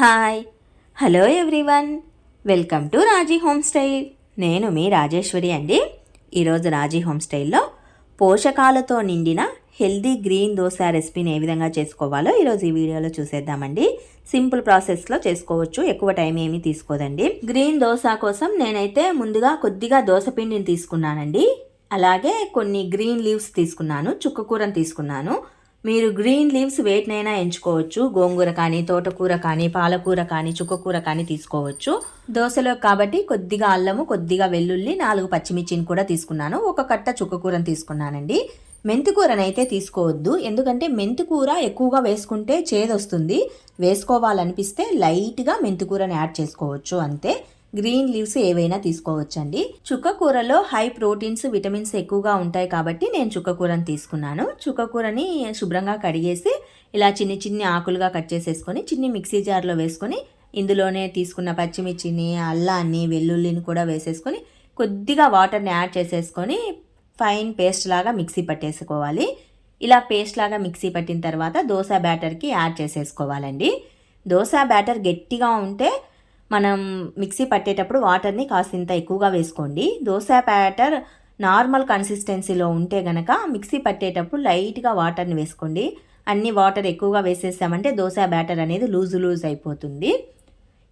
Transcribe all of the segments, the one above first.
Hi. Hello everyone. Welcome to Raji home style. నేను మీ రాజేశ్వరి అండి. ఈరోజు రాజీ హోమ్ స్టైల్లో పోషకాలతో నిండిన హెల్దీ గ్రీన్ దోశ రెసిపీని ఏ విధంగా చేసుకోవాలో ఈరోజు ఈ వీడియోలో చూసేద్దామండి. సింపుల్ ప్రాసెస్లో చేసుకోవచ్చు ఎక్కువ టైం ఏమీ తీసుకోదండి. గ్రీన్ దోశ కోసం నేనైతే ముందుగా కొద్దిగా దోశ పిండిని తీసుకున్నానండి. అలాగే కొన్ని గ్రీన్ లీవ్స్ తీసుకున్నాను చుక్కకూరను తీసుకున్నాను. మీరు గ్రీన్ లీవ్స్ వేటినైనా ఎంచుకోవచ్చు. గోంగూర కానీ తోటకూర కానీ పాలకూర కానీ చుక్కకూర కానీ తీసుకోవచ్చు. దోశలో కాబట్టి కొద్దిగా అల్లము కొద్దిగా వెల్లుల్లి నాలుగు పచ్చిమిర్చిని కూడా తీసుకున్నాను. ఒక కట్ట చుక్కకూరను తీసుకున్నానండి. మెంతికూరనైతే తీసుకోవద్దు. ఎందుకంటే మెంతికూర ఎక్కువగా వేసుకుంటే చేదొస్తుంది. వేసుకోవాలనిపిస్తే లైట్గా మెంతికూరని యాడ్ చేసుకోవచ్చు. అంతే. గ్రీన్ లీవ్స్ ఏవైనా తీసుకోవచ్చండి. చుక్క కూరలో హై ప్రోటీన్స్ విటమిన్స్ ఎక్కువగా ఉంటాయి కాబట్టి నేను చుక్క కూరని తీసుకున్నాను. చుక్క కూరని శుభ్రంగా కడిగేసి ఇలా చిన్ని చిన్ని ఆకులుగా కట్ చేసేసుకొని చిన్ని మిక్సీ జార్లో వేసుకొని ఇందులోనే తీసుకున్న పచ్చిమిర్చిని అల్లాన్ని వెల్లుల్లిని కూడా వేసేసుకొని కొద్దిగా వాటర్ని యాడ్ చేసేసుకొని ఫైన్ పేస్ట్ లాగా మిక్సీ పట్టేసుకోవాలి. ఇలా పేస్ట్ లాగా మిక్సీ పట్టిన తర్వాత దోశ బ్యాటర్కి యాడ్ చేసేసుకోవాలండి. దోశ బ్యాటర్ గట్టిగా ఉంటే మనం మిక్సీ పట్టేటప్పుడు వాటర్ని కాసింత ఎక్కువగా వేసుకోండి. దోశ బ్యాటర్ నార్మల్ కన్సిస్టెన్సీలో ఉంటే గనక మిక్సీ పట్టేటప్పుడు లైట్గా వాటర్ని వేసుకోండి. అన్ని వాటర్ ఎక్కువగా వేసేసామంటే దోశ బ్యాటర్ అనేది లూజు లూజ్ అయిపోతుంది.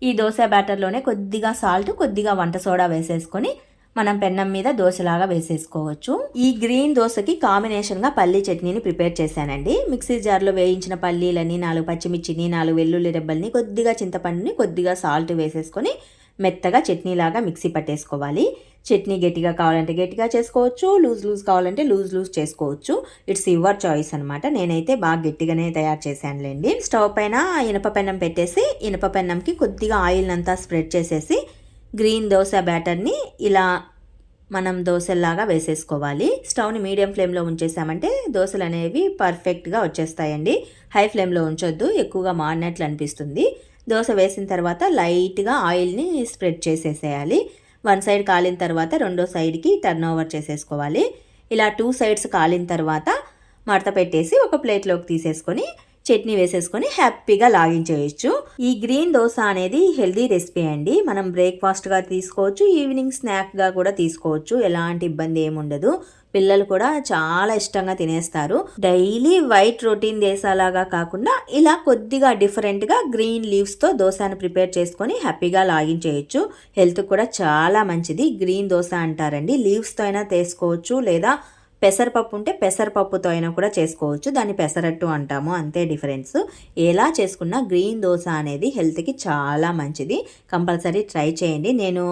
ఈ దోశ బ్యాటర్లోనే కొద్దిగా సాల్ట్ కొద్దిగా వంట సోడా వేసేసుకొని మనం పెన్నం మీద దోశలాగా వేసేసుకోవచ్చు. ఈ గ్రీన్ దోశకి కాంబినేషన్గా పల్లీ చట్నీని ప్రిపేర్ చేశానండి. మిక్సీ జార్లో వేయించిన పల్లీలని నాలుగు పచ్చిమిర్చిని నాలుగు వెల్లుల్లి రెబ్బల్ని కొద్దిగా చింతపండుని కొద్దిగా సాల్ట్ వేసేసుకొని మెత్తగా చట్నీలాగా మిక్సీ పట్టేసుకోవాలి. చట్నీ గట్టిగా కావాలంటే గట్టిగా చేసుకోవచ్చు లూజ్ లూజ్ కావాలంటే లూజ్ లూజ్ చేసుకోవచ్చు. ఇట్స్ యువర్ చాయిస్ అనమాట నేనైతే బాగా గట్టిగానే తయారు చేశానులేండి. స్టవ్ పైన ఇనప పెన్నం పెట్టేసి ఇనప పెన్నంకి కొద్దిగా ఆయిల్ అంతా స్ప్రెడ్ చేసేసి గ్రీన్ దోశ బ్యాటర్ని ఇలా మనం దోశల్లాగా వేసేసుకోవాలి. స్టవ్ని మీడియం ఫ్లేమ్లో ఉంచేసామంటే దోశలు అనేవి పర్ఫెక్ట్గా వచ్చేస్తాయండి. హై ఫ్లేమ్లో ఉంచొద్దు ఎక్కువగా మాడినట్లు అనిపిస్తుంది. దోశ వేసిన తర్వాత లైట్గా ఆయిల్ని స్ప్రెడ్ చేసేసేయాలి. వన్ సైడ్ కాలిన తర్వాత రెండో సైడ్కి టర్న్ ఓవర్ చేసేసుకోవాలి. ఇలా టూ సైడ్స్ కాలిన తర్వాత మడత పెట్టేసి ఒక ప్లేట్లోకి తీసేసుకొని చట్నీ వేసేసుకొని హ్యాపీగా లాగించేయచ్చు. ఈ గ్రీన్ దోశ అనేది హెల్దీ రెసిపీ అండి. మనం బ్రేక్ఫాస్ట్గా తీసుకోవచ్చు ఈవినింగ్ స్నాక్గా కూడా తీసుకోవచ్చు. ఎలాంటి ఇబ్బంది ఏముండదు పిల్లలు కూడా చాలా ఇష్టంగా తినేస్తారు. డైలీ వైట్ రొటీన్ దేశాలాగా కాకుండా ఇలా కొద్దిగా డిఫరెంట్గా గ్రీన్ లీవ్స్తో దోశను ప్రిపేర్ చేసుకొని హ్యాపీగా లాగించేయచ్చు. హెల్త్ కూడా చాలా మంచిది. గ్రీన్ దోశ అంటారండి. లీవ్స్తో అయినా తీసుకోవచ్చు లేదా పెసరపప్పు ఉంటే పెసరపప్పుతో అయినా కూడా చేసుకోవచ్చు. దాన్ని పెసరట్టు అంటాము. అంతే డిఫరెన్స్. ఎలా చేసుకున్నా గ్రీన్ దోశ అనేది హెల్త్కి చాలా మంచిది. కంపల్సరీ ట్రై చేయండి. నేను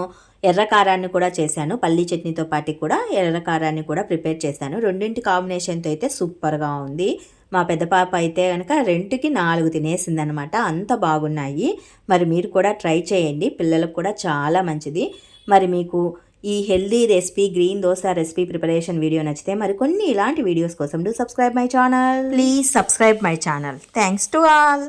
ఎర్ర కారాన్ని కూడా చేశాను. పల్లీ చట్నీతో పాటు కూడా ఎర్ర కారాన్ని కూడా ప్రిపేర్ చేశాను. రెండింటి కాంబినేషన్తో అయితే సూపర్గా ఉంది. మా పెద్ద పాప అయితే కనుక రెండుకి నాలుగు తినేసిందనమాట. అంత బాగున్నాయి. మరి మీరు కూడా ట్రై చేయండి. పిల్లలకు కూడా చాలా మంచిది. మరి మీకు ఈ healthy recipe green dosa recipe preparation video నచ్చితే మరికొన్ని ఇలాంటి వీడియోస్ కోసం do subscribe my channel please subscribe my channel thanks to all